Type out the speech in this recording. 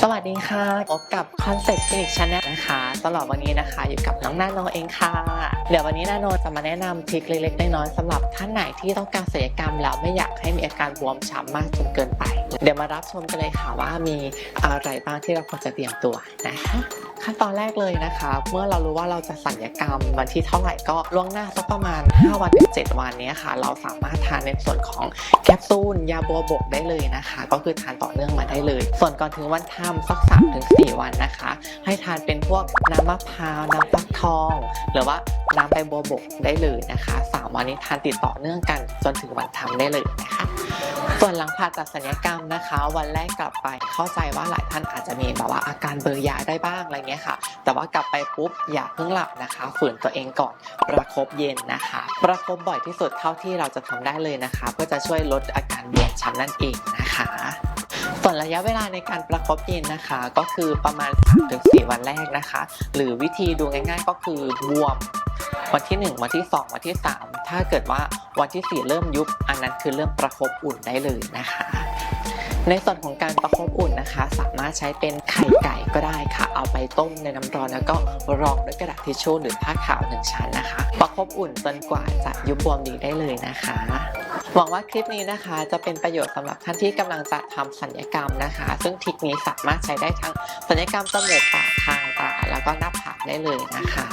สวัสดีค่ะพบกับคอนเซ็ปต์คลินิกชาแนลนะคะตลอดวันนี้นะคะอยู่กับน้องนาโนเองค่ะ เดี๋ยววันนี้นาโนจะมาแนะนำทริคเล็กๆน้อยๆสำหรับท่านไหนที่ต้องการศัลยกรรมแล้วไม่อยากให้มีอาการบวมช้ำมากจนเกินไป เดี๋ยวมารับชมกันเลยค่ะว่ามีอะไรบ้างที่เราควรจะเตรียมตัวนะคะขั้นตอนแรกเลยนะคะ เมื่อเรารู้ว่าเราจะสัญญกรรมวันที่เท่าไหร่ก็ล่วงหน้าสักประมาณ 5 วันถึง7วันนี้ค่ะ เราสามารถทานในส่วนของแคปซูลยาบัวบกได้เลยนะคะก็คือทานต่อเนื่องมาได้เลย ส่วนก่อนถึงวันทำสักสามถึงสี่วันนะคะ ให้ทานเป็นพวกน้ำมะพร้าวน้ำฟักทอง หรือว่าน้ำใบบัวบกได้เลยนะคะสามวันนี้ทานติดต่อเนื่องกันจนถึงวันทำได้เลยนะ ส่วนหลังผ่าตัดศัลยกรรมนะคะ วันแรกกลับไปเข้าใจว่าหลายท่านอาจจะมีแบบว่าอาการเบลอร์ยาได้บ้างอะไรเงี้ยค่ะ แต่ว่ากลับไปปุ๊บอย่าเพิ่งหลับนะคะ ฝืนตัวเองก่อนประคบเย็นนะคะ ประคบบ่อยที่สุดเท่าที่เราจะทำได้เลยนะคะ เพื่อจะช่วยลดอาการบวมช้ำนั่นเองนะคะส่วนระยะเวลาในการประคบเย็นนะคะ ก็คือประมาณ 3-4 วันแรกนะคะ หรือวิธีดูง่าย ๆ ก็คือบวม วันที่ 1 วันที่ 2 วันที่ 3 ถ้าเกิดว่าวันที่ 4 เริ่มยุบ อันนั้นคือเริ่มประคบอุ่นได้เลยนะคะ ในส่วนของการประคบอุ่นนะคะ สามารถใช้เป็นไข่ไก่ก็ได้ค่ะ เอาไปต้มในน้ำร้อนแล้วก็รองด้วยกระดาษทิชชู่หรือผ้าขาวหนึ่งชั้นนะคะ ประคบอุ่นจนกว่าจะยุบบวมดีได้เลยนะคะหวังว่าคลิปนี้นะคะจะเป็นประโยชน์สำหรับท่านที่กำลังจะทำสัญญกรรมนะคะ ซึ่งทิคนี้สามารถใช้ได้ทั้งสัญญกรรมจมูกปากคางตาแล้วก็หน้าผากได้เลยนะคะ